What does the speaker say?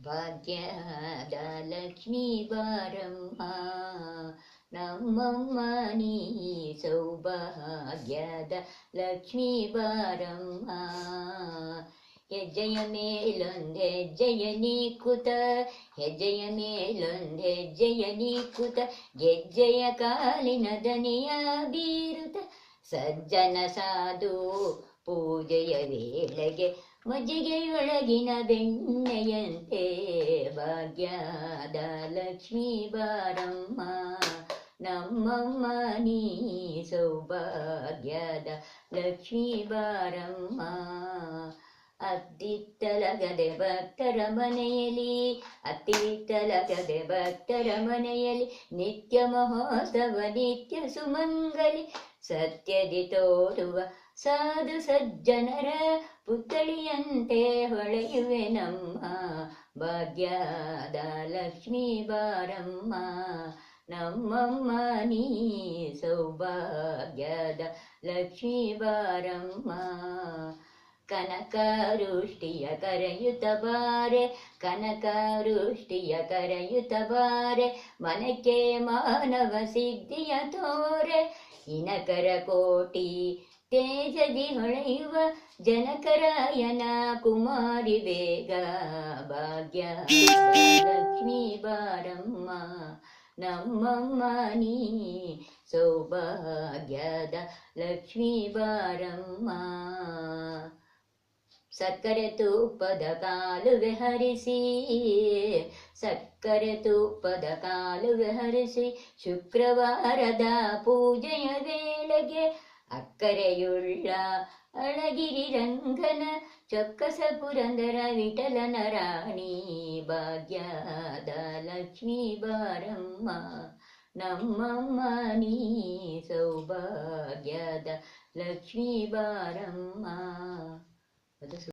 ಭಾಗ್ಯದ ಲಕ್ಷ್ಮೀ ಬಾರಮ್ಮ ನಮ್ಮಮ್ಮ ನೀ ಸೌಭಾಗ್ಯದ ಲಕ್ಷ್ಮೀ ಬಾರಮ್ಮ ಹೆಜ್ಜೆಯ ಮೇಲೊಂದ್ ಹೆಜ್ಜೆಯ ನೀಕುತ ಹೆಜ್ಜೆಯ ಮೇಲೊಂದ್ ಹೆಜ್ಜೆಯ ನೀಕುತ ಗೆಜ್ಜೆಯ ಕಾಲಿನ ದನಿಯ ಬೀರುತ ಸಜ್ಜನ ಸಾಧು ಪೂಜೆಯ ವೇಳೆಗೆ ಮಜ್ಜಿಗೆಯೊಳಗಿನ ಬೆಣ್ಣೆಯಂತೆ ಭಾಗ್ಯದ ಲಕ್ಷ್ಮೀ ಬಾರಮ್ಮ, ನಮ್ಮಮ್ಮ ನೀ ಸೌಭಾಗ್ಯದ ಲಕ್ಷ್ಮೀ ಬಾರಮ್ಮ. ಅತ್ತಿತ್ತಲಗದೆ ಭಕ್ತರ ಮನೆಯಲ್ಲಿ, ಅತ್ತಿತ್ತಲಗದೆ ಭಕ್ತರ ಮನೆಯಲ್ಲಿ ನಿತ್ಯ ಮಹೋತ್ಸವ, ನಿತ್ಯ ಸುಮಂಗಲಿ, ಸತ್ಯದಿ ತೋರುವ ಸಾಧು ಸಜ್ಜನರ ಪುತ್ಥಳಿಯಂತೆ ಹೊಳೆಯುವೆ ನಮ್ಮ ಭಾಗ್ಯದ ಲಕ್ಷ್ಮೀ ಬಾರಮ್ಮ. ನಮ್ಮಮ್ಮ ನೀ ಸೌಭಾಗ್ಯದ ಲಕ್ಷ್ಮೀ ಬಾರಮ್ಮ. ಕನಕಾರುಷ್ಟಿಯ ಕರೆಯುತ್ತ ಬಾರೆ ಕನಕಾರುಷ್ಟಿಯ ಕರೆಯುತ್ತ ಬಾರೆ, ಮನಕ್ಕೆ ಮಾನವ ಸಿದ್ಧಿಯ ತೋರೆ, ಇನಕರ ಕೋಟಿ ತೇಜದಿ ಹೊಳೆಯುವ ಜನಕರಾಯನ ಕುಮಾರಿ ಬೇಗ ಭಾಗ್ಯ ಲಕ್ಷ್ಮೀ ಬಾರಮ್ಮ ನಮ್ಮಮ್ಮ ನೀ ಸೌಭಾಗ್ಯದ ಲಕ್ಷ್ಮೀ ಬಾರಮ್ಮ ಸಕ್ಕರೆ ತುಪ್ಪದ ಕಾಲುವೆ ಹರಿಸಿ ಸಕ್ಕರೆ ತುಪ್ಪದ ಕಾಲುವೆ ಹರಿಸಿ ಶುಕ್ರವಾರದ ಪೂಜೆಯ ವೇಳೆಗೆ ಅಕ್ಕರೆಯುಳ್ಳ ಅಳಗಿರಿ ರಂಗನ ಚೊಕ್ಕಸ ಪುರಂದರ ವಿಠಲನ ರಾಣಿ ಭಾಗ್ಯದ ಲಕ್ಷ್ಮೀ ಬಾರಮ್ಮ. ನಮ್ಮಮ್ಮ ನೀ ಸೌಭಾಗ್ಯದ ಲಕ್ಷ್ಮೀ ಬಾರಮ್ಮ. ಅದು